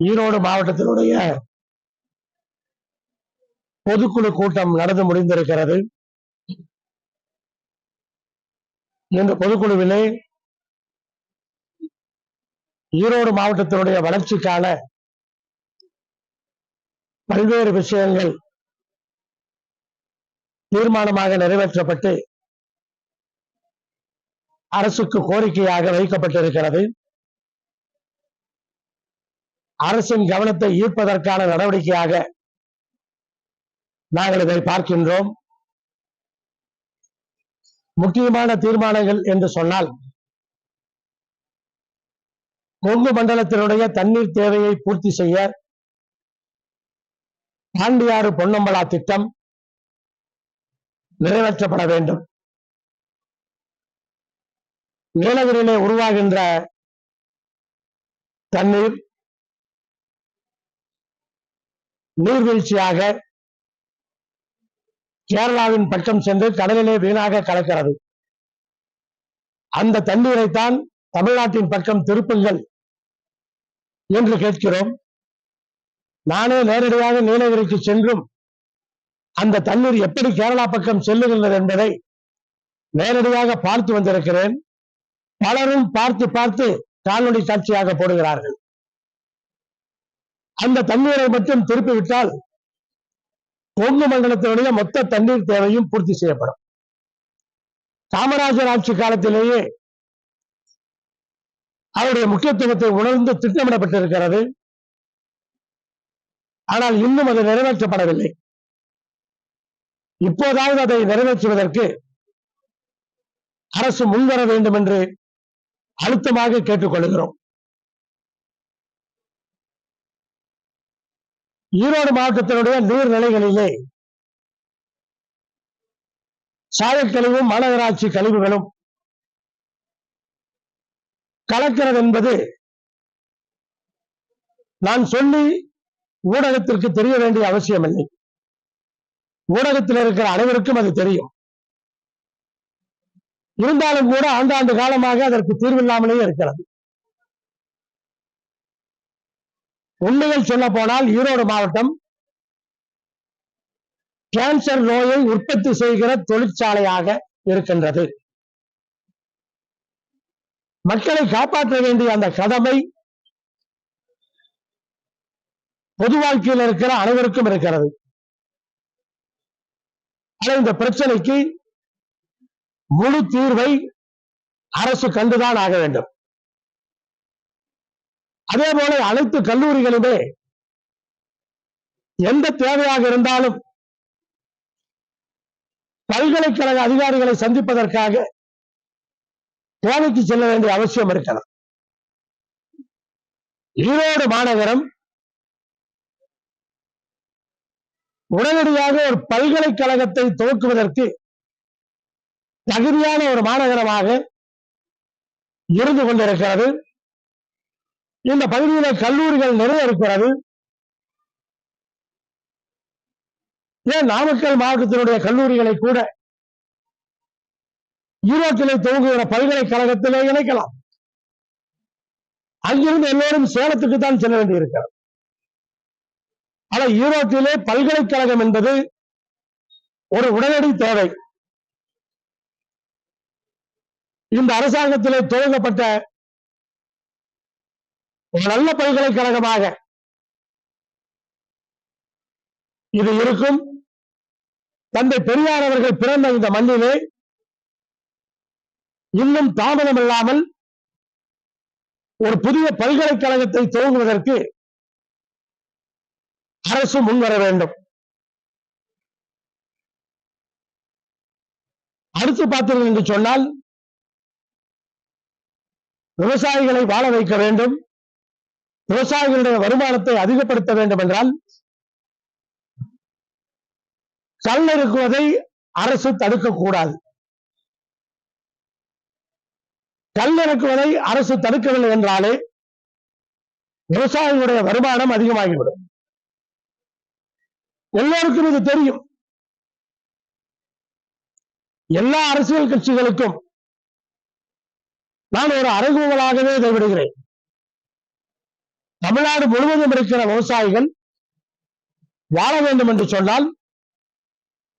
ஈரோடு மாவட்டத்தினுடைய பொதுக்குழு கூட்டம் நடந்து முடிந்திருக்கிறது. இந்த பொதுக்குழுவிலே ஈரோடு மாவட்டத்தினுடைய வளர்ச்சிக்கான பல்வேறு விஷயங்கள் தீர்மானமாக நிறைவேற்றப்பட்டு அரசுக்கு கோரிக்கையாக வைக்கப்பட்டிருக்கிறது. அரசின் கவனத்தை ஈர்ப்பதற்கான நடவடிக்கையாக நாங்கள் இதை பார்க்கின்றோம். முக்கியமான தீர்மானங்கள் என்று சொன்னால் கொங்கு மண்டலத்தினுடைய தண்ணீர் தேவையை பூர்த்தி செய்ய பாண்டியாறு பொன்னம்பலா திட்டம் நிறைவேற்றப்பட வேண்டும். நீலகிரியிலே உருவாகின்ற தண்ணீர் நீர்வீழ்ச்சியாக கேரளாவின் பக்கம் சென்று கடலிலே வீணாக கலக்கிறது. அந்த தண்ணீரைத்தான் தமிழ்நாட்டின் பக்கம் திருப்புங்கள் என்று கேட்கிறோம். நானே நேரடியாக நீலகிரிக்கு சென்றும் அந்த தண்ணீர் எப்படி கேரளா பக்கம் செல்லுகின்றது என்பதை நேரடியாக பார்த்து வந்திருக்கிறேன். பலரும் பார்த்து பார்த்து காணொலி காட்சியாக போடுகிறார்கள். அந்த தண்ணீரை மட்டும் திருப்பிவிட்டால் கொங்கு மண்டலத்தினுடைய மொத்த தண்ணீர் தேவையும் பூர்த்தி செய்யப்படும். காமராஜர் ஆட்சி காலத்திலேயே அவருடைய முக்கியத்துவத்தை உணர்ந்து திட்டமிடப்பட்டிருக்கிறது. ஆனால் இன்னும் அது நிறைவேற்றப்படவில்லை. இப்போதாவது அதை நிறைவேற்றுவதற்கு அரசு முன்வர வேண்டும் என்று அழுத்தமாக கேட்டுக்கொள்கிறோம். ஈரோடு மாவட்டத்தினுடைய நீர்நிலைகளிலே சாயக்கழிவும் மாநகராட்சி கழிவுகளும் கலக்கிறது என்பது நான் சொல்லி ஊடகத்திற்கு தெரிய வேண்டிய அவசியமில்லை. ஊடகத்தில் இருக்கிற அனைவருக்கும் அது தெரியும். இருந்தாலும் கூட ஆண்டாண்டு காலமாக அதற்கு தீர்வில்லாமலேயே இருக்கிறது. உண்மையில் சொல்ல போனால் ஈரோடு மாவட்டம் கேன்சர் நோயை உற்பத்தி செய்கிற தொழிற்சாலையாக இருக்கின்றது. மக்களை காப்பாற்ற வேண்டிய அந்த கடமை பொது வாழ்க்கையில் இருக்கிற அனைவருக்கும் இருக்கிறது. ஆனால் இந்த பிரச்சனைக்கு முழு தீர்வை அரசு கண்டுதான் ஆக வேண்டும். அதே போல அனைத்து கல்லூரிகளிலே எந்த தேவையாக இருந்தாலும் பல்கலைக்கழக அதிகாரிகளை சந்திப்பதற்காக தேவைக்கு செல்ல வேண்டிய அவசியம் இருக்கலாம். ஈரோடு மாநகரம் உடனடியாக ஒரு பல்கலைக்கழகத்தை துவக்குவதற்கு தகுதியான ஒரு மாநகரமாக இருந்து கொண்டிருக்கிறது. இந்த பகுதியில கல்லூரிகள் நிறைய இருக்கிறது. ஏன் நாமக்கல் மாவட்டத்தினுடைய கல்லூரிகளை கூட ஈரோட்டிலே துவங்குகிற பல்கலைக்கழகத்திலே இணைக்கலாம். அங்கிருந்து எல்லோரும் சேலத்துக்கு தான் செல்ல வேண்டியிருக்கிறது. ஆனா ஈரோட்டிலே பல்கலைக்கழகம் என்பது ஒரு உடனடி தேவை. இந்த அரசாங்கத்திலே துவங்கப்பட்ட ஒரு நல்ல பல்கலைக்கழகமாக. இது இருக்கும். தந்தை பெரியார் அவர்கள் பிறந்த இந்த மண்ணிலே இன்னும் தாமதம் இல்லாமல் ஒரு புதிய பல்கலைக்கழகத்தை துவங்குவதற்கு அரசு முன்வர வேண்டும். அடுத்து பார்த்தீர்கள் என்று சொன்னால் விவசாயிகளை வாழ வைக்க வேண்டும். விவசாயிகளுடைய வருமானத்தை அதிகப்படுத்த வேண்டும் என்றால் கல் இருக்குவதை அரசு தடுக்கக்கூடாது கல் இறக்குவதை அரசு தடுக்கவில்லை என்றாலே விவசாயிகளுடைய வருமானம் அதிகமாகிவிடும். எல்லோருக்கும் இது தெரியும். எல்லா அரசியல் கட்சிகளுக்கும் நான் ஒரு அறைகூவலாகவே இதை விடுகிறேன். தமிழ்நாடு முழுவதும் இருக்கிற விவசாயிகள் வாழ வேண்டும் என்று சொன்னால்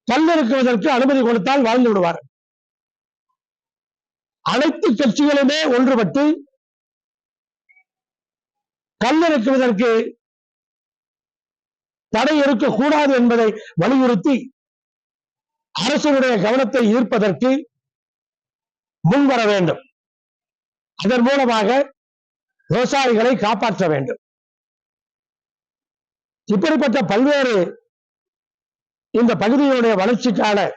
கல் இருக்குவதற்கு அனுமதி கொடுத்தால் வாழ்ந்து விடுவார் அனைத்து கட்சிகளுமே ஒன்றுபட்டு கல் இருக்குவதற்கு தடை இருக்கக்கூடாது என்பதை வலியுறுத்தி அரசுடைய கவனத்தை ஈர்ப்பதற்கு முன்வர வேண்டும். அதன் மூலமாக விவசாயிகளை காப்பாற்ற வேண்டும். இப்படிப்பட்ட பல்வேறு இந்த பகுதியினுடைய வளர்ச்சிக்கான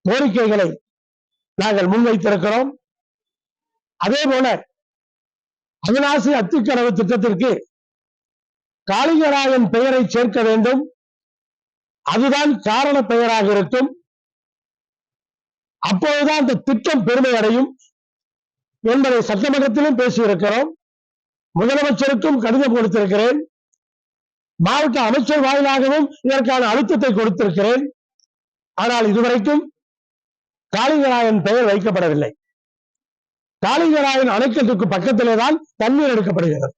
கோரிக்கைகளை நாங்கள் முன்வைத்திருக்கிறோம். அதே போல அவிநாசி அத்திக்கனவு திட்டத்திற்கு காளிங்கராயன் பெயரை சேர்க்க வேண்டும். அதுதான் காரண பெயராக இருக்கும். அப்போதுதான் அந்த திட்டம் பெருமை அடையும். என்பதை சட்டமன்றத்திலும் பேசியிருக்கிறோம். முதலமைச்சருக்கும் கடிதம் கொடுத்திருக்கிறேன் மாவட்ட அமைச்சர் வாயிலாகவும் இதற்கான அழுத்தத்தை கொடுத்திருக்கிறேன். ஆனால் இதுவரைக்கும் காளிங்கராயன் பெயர் வைக்கப்படவில்லை. காளிங்கராயன் அணைக்கட்டுக்கு பக்கத்திலே தான் தண்ணீர் எடுக்கப்படுகிறது.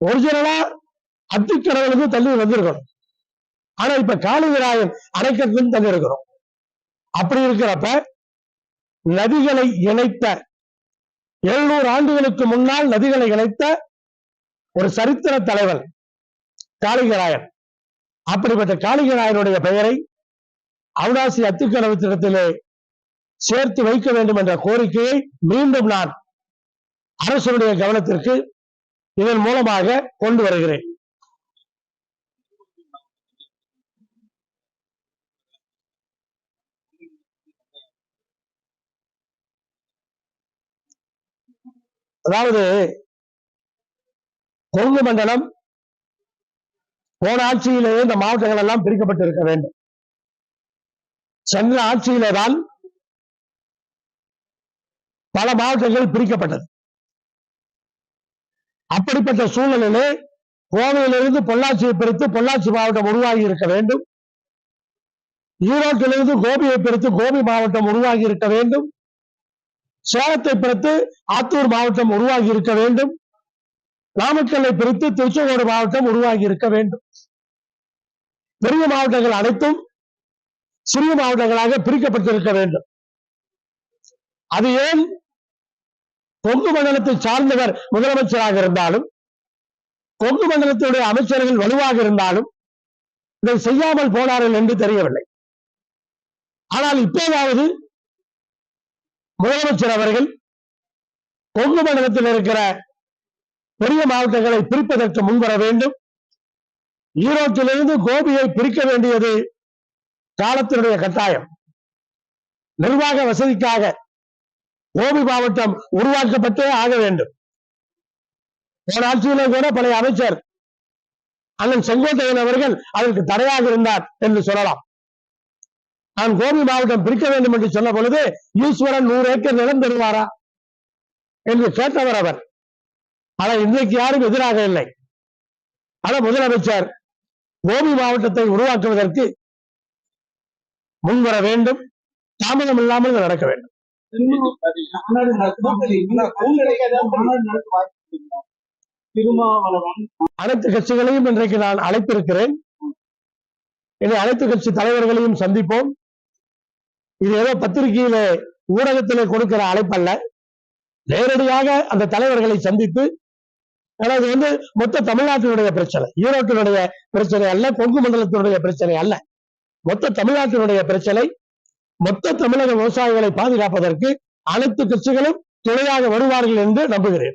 ஒரிஜினலா அத்திக்கடவுளுக்கு தண்ணீர் வந்திருக்கணும். ஆனா இப்ப காளிங்கராயன் அணைக்கட்டுக்கு தண்ணி இருக்கிறோம். அப்படி இருக்கிறப்ப நதிகளை இணைத்த எழுநூறு ஆண்டுகளுக்கு முன்னால் நதிகளை இணைத்த ஒரு சரித்திர தலைவர் காளிகராயன் அப்படிப்பட்ட காளிகராயனுடைய பெயரை அவுடாசி அத்திக்கனவு திட்டத்திலே சேர்த்து வைக்க வேண்டும் என்ற கோரிக்கையை மீண்டும் நான் அரசனுடைய கவனத்திற்கு இதன் மூலமாக கொண்டு வருகிறேன். அதாவது கொங்கு மண்டலம் போன ஆட்சியிலேயே இந்த மாவட்டங்கள் எல்லாம் பிரிக்கப்பட்டிருக்க வேண்டும். சென்ற ஆட்சியிலே தான் பல மாவட்டங்கள் பிரிக்கப்பட்டது. அப்படிப்பட்ட சூழ்நிலையிலே கோவையிலிருந்து பொள்ளாச்சியை பிரித்து பொள்ளாச்சி மாவட்டம் உருவாகி இருக்க வேண்டும். ஈரோட்டிலிருந்து கோபியை பிரித்து கோபி மாவட்டம் உருவாகி இருக்க வேண்டும். சேலத்தை பிரித்து ஆத்தூர் மாவட்டம் உருவாகி இருக்க வேண்டும். நாமக்கல்லை பிரித்து திருச்செங்கோடு மாவட்டம் உருவாகி இருக்க வேண்டும். பெரிய மாவட்டங்கள் அனைத்தும் சிறிய மாவட்டங்களாக பிரிக்கப்பட்டிருக்க வேண்டும். அது ஏன் கொங்கு மண்டலத்தை சார்ந்தவர் முதலமைச்சராக இருந்தாலும் கொங்கு மண்டலத்தினுடைய அமைச்சர்கள் வலுவாக இருந்தாலும் இதை செய்யாமல் போனார்கள் என்று தெரியவில்லை. ஆனால் இப்போதாவது முதலமைச்சர் அவர்கள் கொங்கு மண்டலத்தில் இருக்கிற பெரிய மாவட்டங்களை பிரிப்பதற்கு முன்வர வேண்டும். ஈரோட்டிலிருந்து கோபியை பிரிக்க வேண்டியது காலத்தினுடைய கட்டாயம். நிர்வாக வசதிக்காக கோபி மாவட்டம் உருவாக்கப்பட்டே ஆக வேண்டும். போன ஆட்சியிலே கூட பழைய அமைச்சர் அண்ணன் செங்கோட்டையன் அவர்கள் அதற்கு தடையாக இருந்தார் என்று சொல்லலாம். நான் கோபி மாவட்டம் பிரிக்க வேண்டும் என்று சொன்ன பொழுது ஈஸ்வரன் நூறு ஏக்கர் நிலம் தருவாரா என்று கேட்டவர் அவர். ஆனால் இன்றைக்கு யாரும் எதிராக இல்லை. ஆனால் முதலமைச்சர் கோபி மாவட்டத்தை உருவாக்குவதற்கு முன்வர வேண்டும். தாமதம் இல்லாமல் நடக்க வேண்டும். அனைத்து கட்சிகளையும் இன்றைக்கு நான் அழைத்திருக்கிறேன். இனி அனைத்து கட்சி தலைவர்களையும் சந்திப்போம். இது ஏதோ பத்திரிகையில ஊடகத்திலே கொடுக்கிற அழைப்பல்ல. நேரடியாக அந்த தலைவர்களை சந்தித்து அதாவது வந்து மொத்த தமிழ்நாட்டினுடைய பிரச்சனை ஈரோட்டினுடைய பிரச்சனை அல்ல கொங்கு மண்டலத்தினுடைய பிரச்சனை அல்ல. மொத்த தமிழ்நாட்டினுடைய பிரச்சனை மொத்த தமிழக விவசாயிகளை பாதுகாப்பதற்கு அனைத்து கட்சிகளும் துணையாக வருவார்கள் என்று நம்புகிறேன்.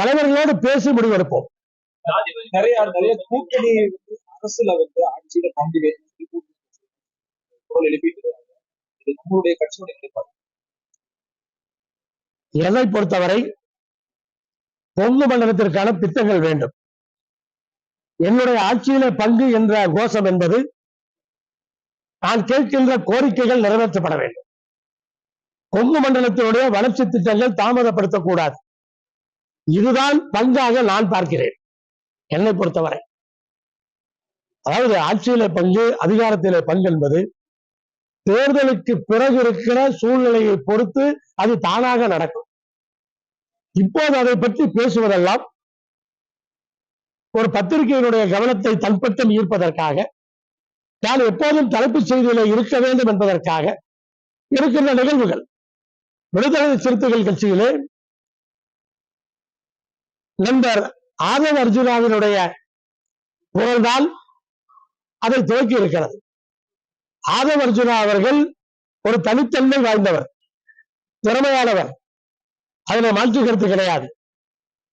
தலைவர்களோடு பேசி முடிவெடுப்போம். நிறைய நிறைய கூட்டணி அரசுல வந்து ஆட்சியில பங்கு குரல் எழுப்பிட்டு இருக்காங்க. இது நம்மளுடைய கட்சியுடைய நிலைப்பாடு. என்னை பொறுத்தவரை பொங்கு மண்டலத்திற்கான திட்டங்கள் வேண்டும். என்னுடைய ஆட்சியிலே பங்கு என்ற கோஷம் என்பது நான் கேட்கின்ற கோரிக்கைகள் நிறைவேற்றப்பட வேண்டும். கொங்கு மண்டலத்தினுடைய வளர்ச்சி திட்டங்கள் தாமதப்படுத்தக்கூடாது. இதுதான் பங்காக நான் பார்க்கிறேன். என்னை பொறுத்தவரை. அதாவது ஆட்சியிலே பங்கு அதிகாரத்திலே பங்கு என்பது தேர்தலுக்கு பிறகு இருக்கிற சூழ்நிலையை பொறுத்து அது தானாக நடக்கும். இப்போது அதை பற்றி பேசுவதெல்லாம் ஒரு பத்திரிகையினுடைய கவனத்தை தன்பட்டம் ஈர்ப்பதற்காக நான் எப்போதும் தலைப்புச் செய்தியில இருக்க வேண்டும் என்பதற்காக இருக்கின்ற நிகழ்வுகள். விடுதலை சிறுத்தைகள் கட்சியிலே நண்பர் ஆதவ அர்ஜுனாவினுடைய குரல்தான் அதை துவக்கி இருக்கிறது. ஆதவர்ஜுனா அவர்கள் ஒரு தனித்தன்மை வாய்ந்தவர் திறமையானவர். அதுல மாற்று கருத்து கிடையாது.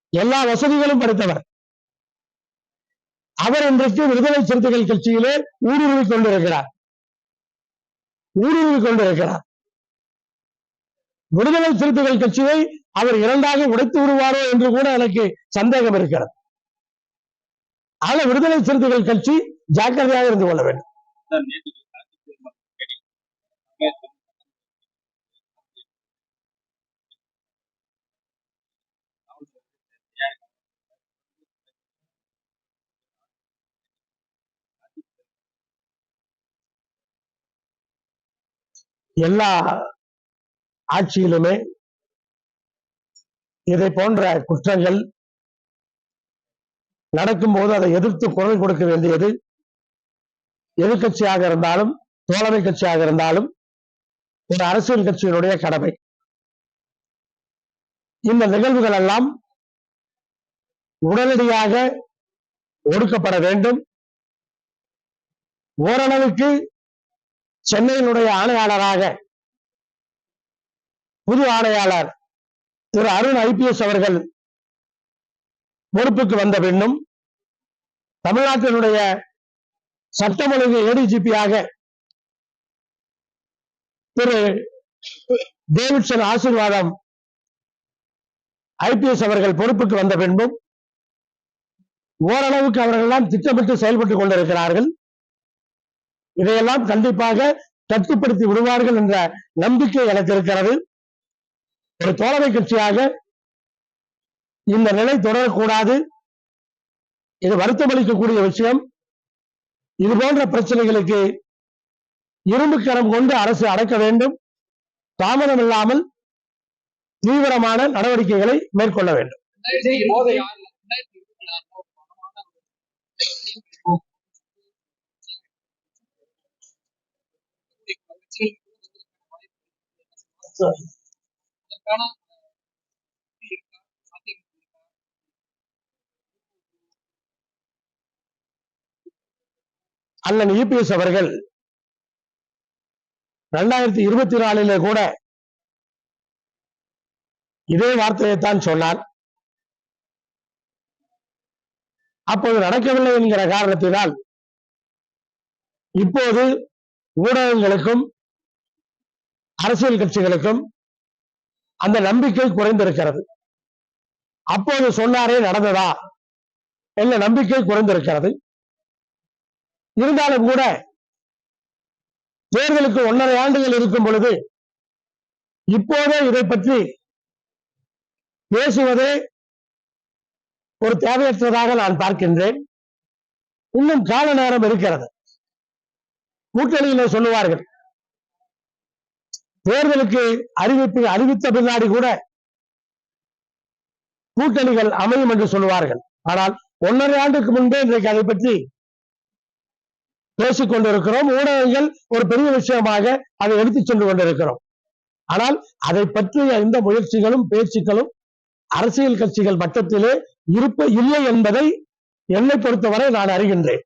எல்லா வசதிகளும் படைத்தவர். அவர் இன்றைக்கு விடுதலை சிறுத்தைகள் கட்சியிலே ஊடுருவி கொண்டிருக்கிறார். ஊடுருவி கொண்டிருக்கிறார். விடுதலை சிறுத்தைகள் கட்சியை அவர் இரண்டாக உடைத்து விடுவாரோ என்று கூட எனக்கு சந்தேகம் இருக்கிறது. ஆக விடுதலை சிறுத்தைகள் கட்சி ஜாக்கிரதையாக இருந்து கொள்ள வேண்டும். எல்லா ஆட்சியிலுமே இதை போன்ற குற்றங்கள் நடக்கும்போது அதை எதிர்த்து குரல் கொடுக்க வேண்டியது எதிர்கட்சியாக இருந்தாலும் தோழமை கட்சியாக இருந்தாலும் ஒரு அரசியல் கட்சியினுடைய கடமை. இந்த நிகழ்வுகள் எல்லாம் உடனடியாக ஒடுக்கப்பட வேண்டும். ஓரளவுக்கு சென்னையினுடைய ஆணையாளராக புது ஆணையாளர் திரு அருண் ஐபிஎஸ் அவர்கள் பொறுப்புக்கு வந்த பின்னும் தமிழ்நாட்டினுடைய சட்டம் ஒழுங்கு ஏடிஜிபியாக திரு டேவிட்சன் ஆசீர்வாதம் ஐபிஎஸ் அவர்கள் பொறுப்புக்கு வந்த பின்பும் ஓரளவுக்கு அவர்கள் எல்லாம் திட்டமிட்டு செயல்பட்டுக் கொண்டிருக்கிறார்கள். இதையெல்லாம் கண்டிப்பாக கட்டுப்படுத்தி விடுவார்கள் என்ற நம்பிக்கை எனக்கு இருக்கிறது. ஒரு தோழமை கட்சியாக இந்த நிலை தொடரக்கூடாது. இது வருத்தமளிக்கக்கூடிய விஷயம். இது போன்ற பிரச்சனைகளுக்கு இரும்பு கரம் கொண்டு அரசு அடக்க வேண்டும். தாமதம் இல்லாமல் தீவிரமான நடவடிக்கைகளை மேற்கொள்ள வேண்டும். அண்ணன் இபிஎஸ் அவர்கள் இரண்டாயிரத்தி இருபத்தி நாலிலே கூட இதே வார்த்தையைத்தான் சொன்னார். அப்போது நடக்கவில்லை என்கிற காரணத்தினால் இப்போது ஊடகங்களுக்கும் அரசியல் கட்சிகளுக்கும் அந்த நம்பிக்கை குறைந்திருக்கிறது. அப்போது சொன்னாரே நடந்ததா என்ற நம்பிக்கை குறைந்திருக்கிறது. இருந்தாலும் கூட தேர்தலுக்கு ஒன்றரை ஆண்டுகள் இருக்கும் பொழுது இப்போதே இதை பற்றி பேசுவதே ஒரு தேவையற்றதாக நான் பார்க்கின்றேன். இன்னும் கால நேரம் இருக்கிறது. கூட்டணியில சொல்லுவார்கள் தேர்தலுக்கு அறிவிப்பு அறிவித்த பின்னாடி கூட கூட்டணிகள் அமையும் என்று சொல்லுவார்கள். ஆனால் ஒன்றரை ஆண்டுக்கு முன்பே இன்றைக்கு அதை பற்றி பேசிக் கொண்டிருக்கிறோம் ஊடகங்கள் ஒரு பெரிய விஷயமாக அதை எடுத்துச் சென்று கொண்டிருக்கிறோம். ஆனால் அதை பற்றிய எந்த முயற்சிகளும் பேச்சுக்களும் அரசியல் கட்சிகள் மட்டத்திலே இருப்ப இல்லை என்பதை என்னை பொறுத்தவரை நான் அறிகின்றேன்.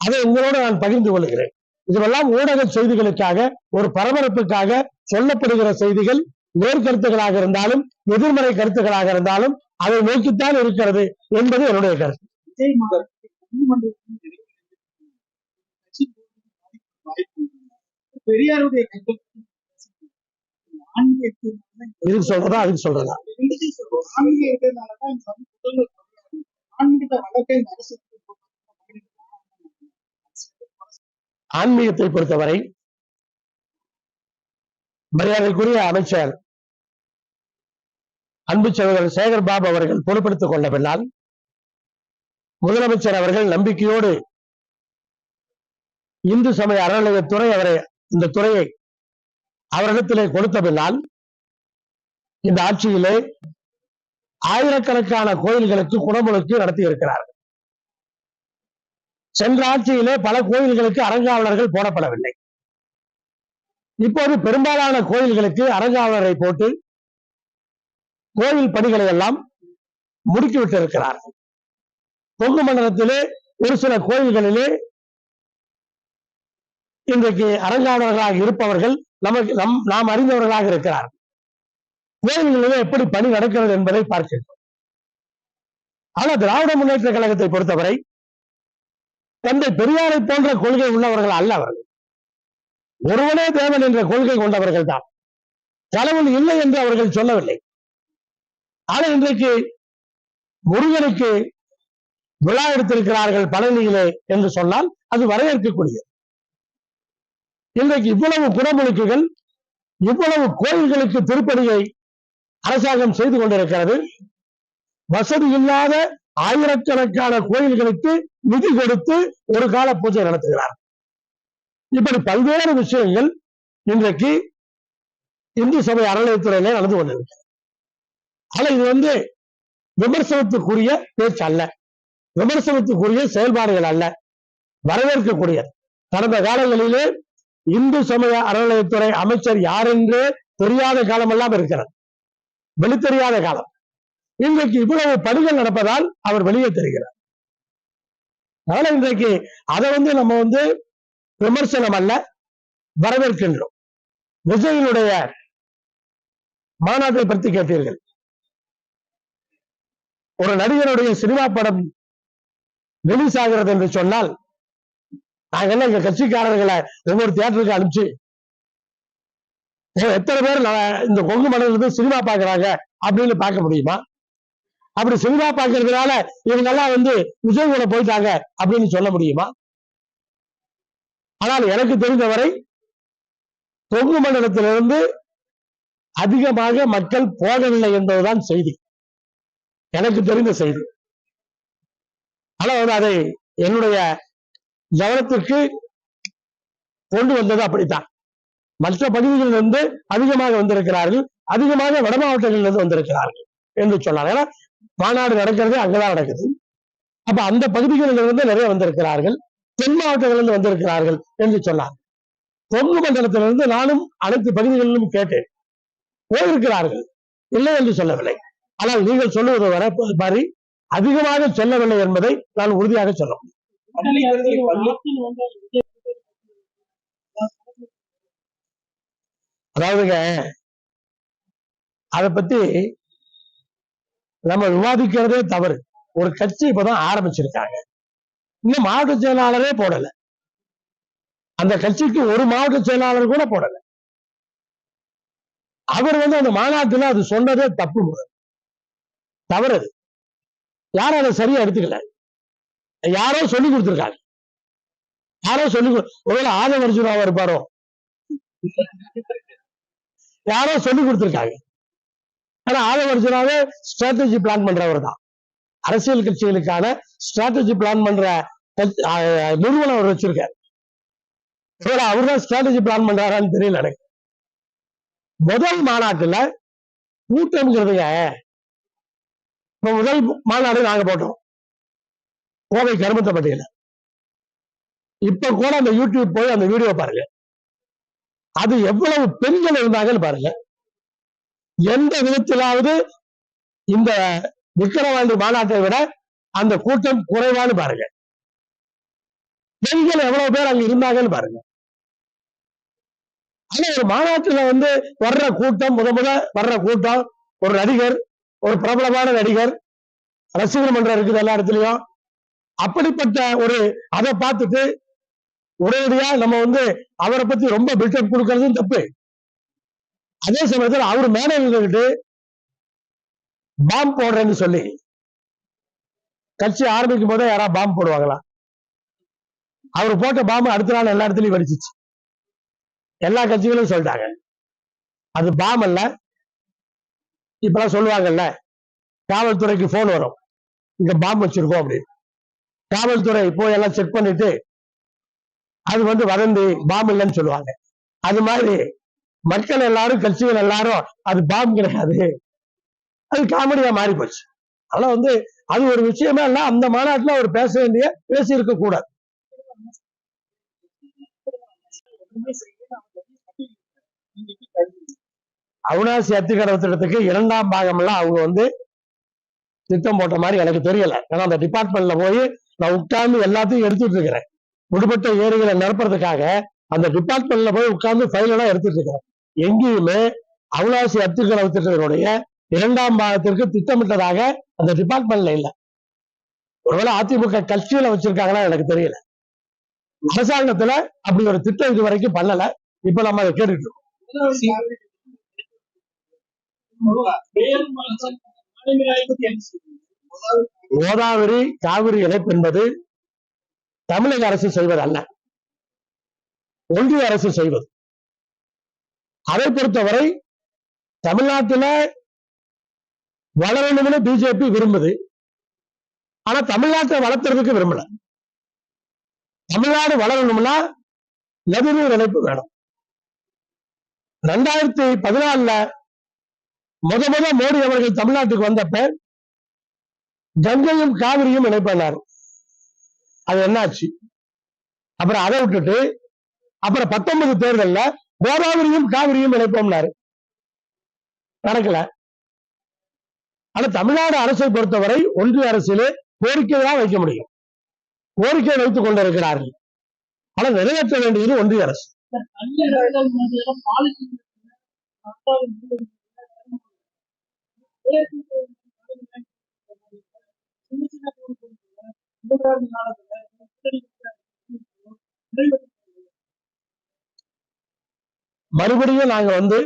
அதை உங்களோடு நான் பகிர்ந்து கொள்கிறேன். இதுவெல்லாம் ஊடக செய்திகளுக்காக ஒரு பரபரப்புக்காக சொல்லப்படுகிற செய்திகள் நேர்கருத்துகளாக இருந்தாலும் எதிர்மறை கருத்துக்களாக இருந்தாலும் அதை நோக்கித்தான் இருக்கிறது என்பது என்னுடைய கருத்து. பெரியாருடைய இதுக்கு சொல்றதா அதுக்கு சொல்றதா? ஆன்மீகத்தை பொறுத்தவரை மரியாதைக்குரிய அமைச்சர் அன்பு சகோதரர் சேகர் பாபு அவர்கள் பொறுப்படுத்திக் கொண்ட பின்னால் முதலமைச்சர் அவர்கள் நம்பிக்கையோடு இந்து சமய அறநிலையத்துறை அவரை இந்த துறையை அவரிடத்திலே கொடுத்த பின்னால் இந்த ஆட்சியிலே ஆயிரக்கணக்கான கோயில்களுக்கு குடமுழுக்கு நடத்தி இருக்கிறார்கள் சென்ற ஆட்சியிலே பல கோயில்களுக்கு அரங்காவலர்கள் போடப்படவில்லை. இப்போது பெரும்பாலான கோயில்களுக்கு அரங்காவலரை போட்டு கோயில் பணிகளை எல்லாம் முடுக்கிவிட்டிருக்கிறார்கள் கொங்கு மண்டலத்திலே ஒரு சில கோயில்களிலே இன்றைக்கு அரங்காவலர்களாக இருப்பவர்கள் நமக்கு நம் நாம் அறிந்தவர்களாக இருக்கிறார்கள். கோயில்களிலே எப்படி பணி நடக்கிறது என்பதை பார்க்கின்றோம். ஆனா திராவிட முன்னேற்ற கழகத்தை பொறுத்தவரை தந்தை பெரியாரை போன்ற கொள்கை உள்ளவர்கள் அல்ல அவர்கள். ஒருவனே தேவன் என்ற கொள்கை கொண்டவர்கள் தான். கடவுள் இல்லை என்று அவர்கள் சொல்லவில்லை. ஆனால் இன்றைக்கு முருகனுக்கு விழா எடுத்திருக்கிறார்கள் பழனியிலே என்று சொன்னால் அது வரவேற்கக்கூடியது. இன்றைக்கு இவ்வளவு குடமுழுக்குகள் இவ்வளவு கோயில்களுக்கு திருப்பணியை அரசாங்கம் செய்து கொண்டிருக்கிறது. வசதி இல்லாத ஆயிரக்கணக்கான கோயில்களுக்கு நிதி கொடுத்து ஒரு கால பூஜை நடத்துகிறார். இப்படி பல்வேறு விஷயங்கள் இன்றைக்கு இந்து சபை அறநிலையத்துறையிலே நடந்து கொண்டிருக்கு. ஆனா இது வந்து விமர்சனத்துக்குரிய பேச்சு அல்ல. விமர்சனத்துக்குரிய செயல்பாடுகள் அல்ல. வரவேற்கக்கூடியது. கடந்த காலங்களிலே இந்து சமய அறநிலையத்துறை அமைச்சர் யார் என்றே தெரியாத காலமெல்லாம் இருக்கிறது. வெளித்தெரியாத காலம். இன்றைக்கு இவ்வளவு பணிகள் நடப்பதால் அவர் வெளியே தெரிகிறார். அதனால இன்றைக்கு அதை வந்து நம்ம வந்து விமர்சனம் அல்ல வரவேற்கின்றோம். விஜயனுடைய மாநாட்டை பற்றி கேட்டீர்கள். ஒரு நடிகருடைய சினிமா படம் ரிலீஸ் ஆகிறது என்று சொன்னால் நாங்கெல்லாம் எங்க கட்சிக்காரர்களை ஒவ்வொரு தியேட்டருக்கு அனுப்பிச்சு எத்தனை பேர் இந்த கொங்கு மண்டலத்துல சினிமா பாக்குறாங்க அப்படின்னு பார்க்க முடியுமா? அப்படி சினிமா பார்க்கறதுனால இவங்க எல்லாம் வந்து விஜய் கூட போயிட்டாங்க அப்படின்னு சொல்ல முடியுமா? ஆனால் எனக்கு தெரிந்தவரை கொங்கு மண்டலத்திலிருந்து அதிகமாக மக்கள் போகவில்லை என்பதுதான் செய்தி. எனக்கு தெரிந்த செய்தி. ஆனால் வந்து அதை என்னுடைய கவனத்திற்கு கொண்டு வந்தது அப்படித்தான். மற்ற பகுதிகளிலிருந்து அதிகமாக வந்திருக்கிறார்கள் அதிகமாக வட மாவட்டங்களிலிருந்து வந்திருக்கிறார்கள் என்று சொன்னார். ஏன்னா மாநாடு நடக்கிறது அங்கதான் நடக்குது. அப்ப அந்த பகுதிகளிலிருந்து நிறைய வந்திருக்கிறார்கள். தென் மாவட்டங்களிலிருந்து வந்திருக்கிறார்கள் என்று சொன்னார். கொங்கு மண்டலத்திலிருந்து நானும் அனைத்து பகுதிகளிலும் கேட்டேன். போயிருக்கிறார்கள். இல்லை என்று சொல்லவில்லை. ஆனால் நீங்கள் சொல்லுவது வர மாதிரி அதிகமாக செல்லவில்லை என்பதை நான் உறுதியாக சொல்ல முடியும். அதாவதுங்க அதை பத்தி நம்ம விவாதிக்கிறதே தவறு. ஒரு கட்சி இப்பதான் ஆரம்பிச்சிருக்காங்க. இன்னும் மாவட்ட செயலாளரே போடல. அந்த கட்சிக்கு ஒரு மாவட்ட செயலாளர் கூட போடல. அவர் வந்து அந்த மாநாட்டில் அது சொன்னதே தப்பு முறை. தவறு அது. யாரும் அதை சரியா எடுத்துக்கல. யாரோ சொல்லி கொடுத்திருக்காங்க. யாரோ சொல்லி கொடு- ஒருவேளை ஆதவர்ஜுனாவா இருப்பாரோ? யாரோ சொல்லி கொடுத்திருக்காங்க. ஆனா ஆதவர்ஜுனாவே ஸ்ட்ராட்டஜி பிளான் பண்றவர் தான் அரசியல் கட்சிகளுக்கான ஸ்ட்ராட்டஜி பிளான் பண்ற நிறுவனம் அவர் வச்சிருக்காரு. அவர் தான் ஸ்ட்ராட்டஜி பிளான் பண்றாரான்னு தெரியல எனக்கு. முதல் மாநாட்டுல கூட்டம்ங்கிறதுங்க இப்ப முதல் மாநாடு நாங்க போட்டோம். கோவை கருமத்தப்பட்டியில. இப்ப கூட அந்த யூடியூப் போய் அந்த வீடியோ பாருங்க. அது எவ்வளவு பெண்கள் இருந்தாங்கன்னு பாருங்க. எந்த விதத்திலாவது இந்த விக்கிரவாண்டி மாநாட்டை விட அந்த கூட்டம் குறைவான்னு பாருங்க. பெண்கள் எவ்வளவு பேர் அங்க இருந்தாங்கன்னு பாருங்க. ஆனா ஒரு மாநாட்டுல வந்து வர்ற கூட்டம் முத முத வர்ற கூட்டம் ஒரு நடிகர் ஒரு பிரபலமான நடிகர் ரசிகர் மன்றம் இருக்குது எல்லா இடத்துலயும். அப்படிப்பட்ட ஒரு அதை பார்த்துட்டு உடனடியா நம்ம வந்து அவரை பத்தி ரொம்ப பில்டப் கொடுக்கறதும் தப்பு. அதே சமயத்துல அவர் மேலே பாம்பு போடுறேன்னு சொல்லி கட்சி ஆரம்பிக்கும் போதே யாராவது பாம்பு போடுவாங்களா? அவர் போட்ட பாம்பு அடுத்த நாள் எல்லா இடத்துலயும் வெடிச்சிச்சு. எல்லா கட்சிகளும் சொல்லிட்டாங்க. அது பாம் அல்ல. இப்பெல்லாம் சொல்லுவாங்கல்ல காவல்துறைக்கு போன் வரும். இங்க பாம்பு வச்சிருக்கோம் அப்படின்னு. காவல்துறை போய் எல்லாம் செக் பண்ணிட்டு அது வந்து வதந்தி பாம்பு இல்லைன்னு சொல்லுவாங்க. அது மாதிரி மக்கள் எல்லாரும் கட்சிகள் எல்லாரும் அது பாம் கிடையாது. அது காமெடியா மாறி போச்சு அதனால வந்து அது ஒரு விஷயமே இல்ல. அந்த மாநாட்டுல அவர் பேச வேண்டிய பேசி இருக்க கூடாது. அவினாசி அத்திக்கடவு திட்டத்துக்கு இரண்டாம் பாகம் எல்லாம் அவங்க வந்து திட்டம் போட்ட மாதிரி எனக்கு தெரியல. ஏன்னா அந்த டிபார்ட்மெண்ட்ல போய் நான் உட்கார்ந்து எல்லாத்தையும் எடுத்துட்டு இருக்கிறேன். விடுபட்ட ஏரிகளை நிரப்புறதுக்காக அந்த டிபார்ட்மெண்ட்ல போய் உட்கார்ந்து ஃபைல் எல்லாம் எடுத்துட்டு இருக்கிறேன். எங்கேயுமே அவினாசி அத்திக்கடவு திட்டத்தினுடைய இரண்டாம் பாகத்திற்கு திட்டமிட்டதாக அந்த டிபார்ட்மெண்ட்ல இல்ல. ஒருவேளை அதிமுக கட்சியில வச்சிருக்காங்களா எனக்கு தெரியல. அரசாங்கத்துல அப்படி ஒரு திட்டம் இது வரைக்கும் பண்ணல. இப்ப நம்ம அதை கேட்டுட்டு இருக்கோம். கோதாவரி காவிரி இணைப்பு என்பது தமிழக அரசு செய்வது அல்ல ஒன்றிய அரசு செய்வது. அதை பொறுத்தவரை தமிழ்நாட்டில் வளரணும்னு பிஜேபி விரும்புது. ஆனா தமிழ்நாட்டை வளர்த்துறதுக்கு விரும்பல. தமிழ்நாடு வளரணும்னா நதிநீர் இணைப்பு வேணும். ரெண்டாயிரத்தி பதினாலுல முத முத மோடி அவர்கள் தமிழ்நாட்டுக்கு வந்தப்ப கங்கையும் காவிரியும் இணைப்பினார் அது என்னாச்சு? அப்புறம் அதை விட்டுட்டு அப்புறம் பத்தொன்பது தேர்தல்ல கோதாவரியும் காவிரியும் இணைப்போம்னாரு. நடக்கல. ஆனா தமிழ்நாடு அரசை பொறுத்தவரை ஒன்றிய அரசிலே கோரிக்கை தான் வைக்க முடியும். கோரிக்கை வைத்துக் கொண்டிருக்கிறார்கள். ஆனா நிறைவேற்ற வேண்டியது ஒன்றிய அரசு. மறுபடியும் நாங்க வந்து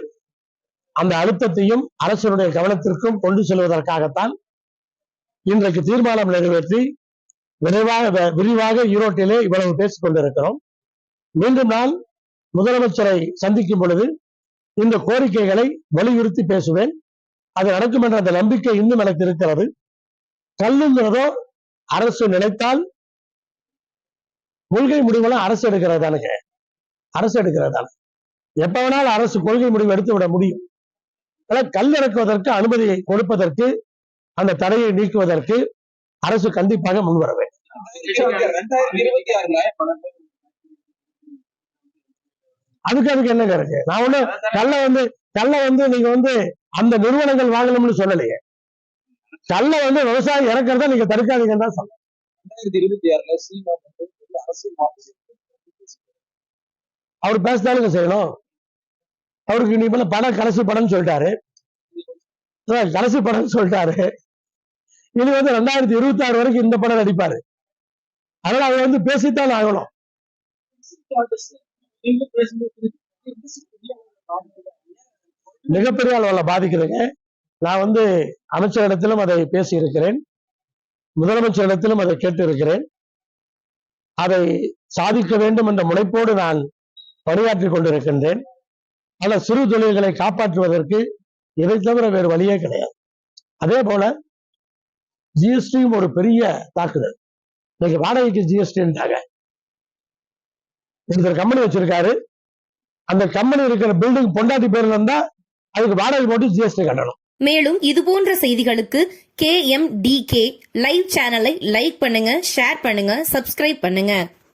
அந்த அழுத்தத்தையும் அரசனுடைய கவனத்திற்கும் கொண்டு செல்வதற்காகத்தான் இன்றைக்கு தீர்மானம் நிறைவேற்றி விரைவாக விரிவாக ஈரோட்டிலே இவ்வளவு பேசிக் கொண்டிருக்கிறோம். மீண்டும் நான் முதலமைச்சரை சந்திக்கும் பொழுது இந்த கோரிக்கைகளை வலியுறுத்தி பேசுவேன். அது நடக்கும் என்ற அந்த நம்பிக்கை இன்னும் எனக்கு இருக்கிறது. கல்லுங்கிறதோ அரசு நினைத்தால் கொள்கை முடிவுகளும் அரசு எடுக்கிறதானுங்க. அரசு எடுக்கிறது எப்ப வேணாலும் அரசு கொள்கை முடிவு எடுத்து விட முடியும். கல் இறக்குவதற்கு அனுமதியை கொடுப்பதற்கு அந்த தடையை நீக்குவதற்கு அரசு கண்டிப்பாக முன்வர வேண்டும். அதுக்கு அதுக்கு என்னங்க இருக்கு? நான் ஒண்ணு கல்ல வந்து கல்ல வந்து நீங்க வந்து அந்த நிறுவனங்கள் வாங்கணும்னு சொல்லலையே. கல்ல வந்து விவசாயம் இறக்குறத நீங்க தடுக்காதீங்கன்னு தான் சொல்றேன் ரெண்டாயிரத்தி இருபத்தி ஆறுல அரசியல் அவர் பேசினாலுங்க செய்யணும். அவருக்கு இனிமேல் படம் கடைசி படம்னு சொல்லிட்டாரு. கடைசி படம்னு சொல்லிட்டாரு. இனி வந்து ரெண்டாயிரத்தி இருபத்தி ஆறு வரைக்கும் இந்த படம் நடிப்பாரு. அதனால அவர் வந்து பேசித்தான் ஆகணும். மிகப்பெரிய அளவில் பாதிக்கிறேங்க நான் வந்து அமைச்சரிடத்திலும் அதை பேசி இருக்கிறேன் முதலமைச்சரிடத்திலும் அதை கேட்டு இருக்கிறேன் அதை சாதிக்க வேண்டும் என்ற முனைப்போடு நான் பணியாற்றி கொண்டிருக்கின்றேன். பல சிறு தொழில்களை காப்பாற்றுவதற்கு இதை தவிர வேறு வழியே கிடையாது. அதே போல ஜிஎஸ்டியும் ஒரு பெரிய தாக்குதல். இன்னைக்கு வாடகைக்கு ஜிஎஸ்டின்ட்டாங்க ஒருத்தர் கம்பெனி வச்சிருக்காரு. அந்த கம்பெனி இருக்கிற பில்டிங் பொண்டாட்டி பேர்ல இருந்தா அதுக்கு வாடகை போட்டு ஜிஎஸ்டி கட்டணும். மேலும் இது போன்ற செய்திகளுக்கு K M D K live சேனலை லைக் பண்ணுங்க ஷேர் பண்ணுங்க சப்ஸ்கிரைப் பண்ணுங்க.